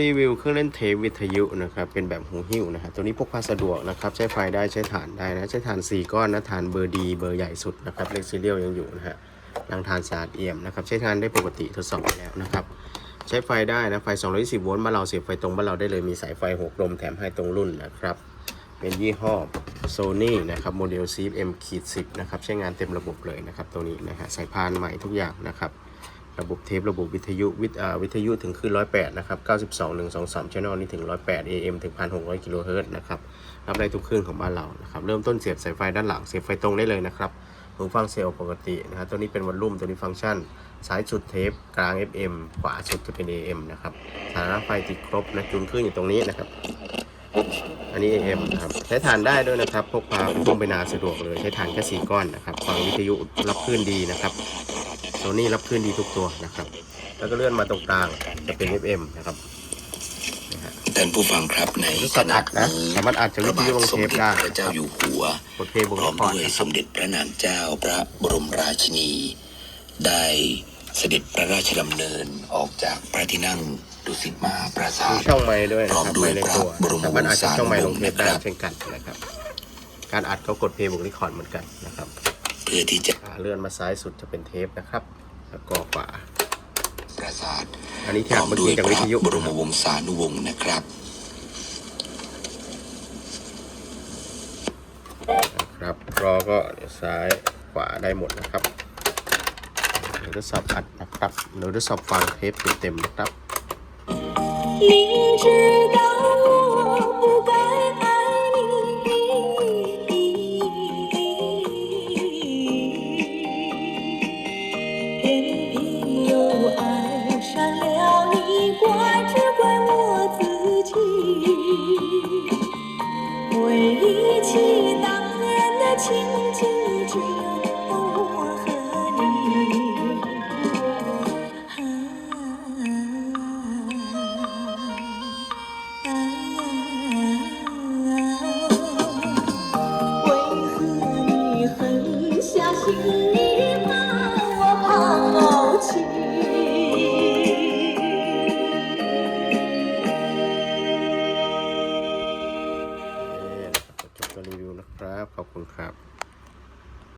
รีวิวเครื่องเล่นเทปวิทยุนะครับเป็นแบบหูหิ้วนะครับตัวนี้พกพาสะดวกนะครับใช้ไฟได้ใช้ถ่านได้นะใช้ถ่าน 4 ก้อนนะถ่านเบอร์ดีเบอร์ใหญ่สุดนะครับเลขซีเรียลยังอยู่นะฮะรังถ่านสะอาดเอี่ยมนะครับใช้งานได้ปกติทดสอบไปแล้วนะครับใช้ไฟได้นะไฟ 220 โวลต์บ้านเราเสียบไฟตรงบ้านเราได้เลยมีสายไฟหกลมแถมให้ตรงรุ่นนะครับเป็นยี่ห้อ Sony นะครับโมเดล CFM ขีด10 นะครับใช้งานเต็มระบบเลยนะครับตัวนี้นะฮะสายพานใหม่ทุกอย่างนะครับ ระบบเทประบบวิทยุวิทวิทยุถึงขึ้น108 นะครับ 92 123 channel นี่ถึง 108 AM ถึง 1,600 กิโลเฮิรตซ์นะครับ รับได้ทุกคลื่นของบ้านเรานะครับ เริ่มต้นเสียบสายไฟด้านหลัง เสียบไฟตรงได้เลยนะครับหูฟังเซลล์ปกตินะครับตัวนี้เป็นวอลลุ่ม ตัวนี้ฟังก์ชัน ซ้ายสุดเทป กลาง FM ขวาสุดจะเป็น AM นะครับฐานะไฟติดครบนะจูนขึ้นอยู่ตรงนี้นะครับ อันนี้ AM นะครับ ใช้ฐานได้ด้วยนะครับ พกพาพกไปนาสะดวกเลย ใช้ฐานแค่สี่ก้อนนะครับ ฟังวิทยุรับคลื่นดีนะครับ ซนี่รับคลื่นดีทุกตัวนะครับ แล้วก็เลื่อนมาตรงกลางจะเป็น FM นะครับท่านผู้ฟังครับในนี่ขสัตว์ณะอัดนะนี้สามารถอัดจากพวิระทบายุทลงสมเทปเด็จได้พระเจ้าอยู่หัวกดเพลงบนพร้อละมครด้วยนะคสรับมเด็จพระนางเจ้าพระบรมราชินี ได้เสด็จพระราชดำเนินออกจากพระที่นั่งดุสิตมหาปราสามีทช่องไม้ด้วยนะพร้อคมรับด้วยไม้ในตัวพระบรมสามารถอัดจากช่องไม้ลงเทปได้ครับเช่นกันนะครับการอัดก็กดเพลงบนรีคอร์ดเหมือนกันนะครับเพื่อที่จะอ่าเลื่อนมาซ้ายสุดจะเป็นเทปนะครับ แล้วก็ขวาปราสาทอันนี้พที่ร้อัอดมเมื่อด้วกี้ยจากพวิระทยุบรมวงศานุวงศ์นะครับครับรอก็เดี๋ยวซ้ายขวาได้หมดนะครับเดี๋ยวทดสอบอัดนะครับเดี๋ยวทดสอบฟังเทปเต็มๆนะครับ 忆起当年的情景只有我和你啊为何你狠下心 ขอบคุณครับ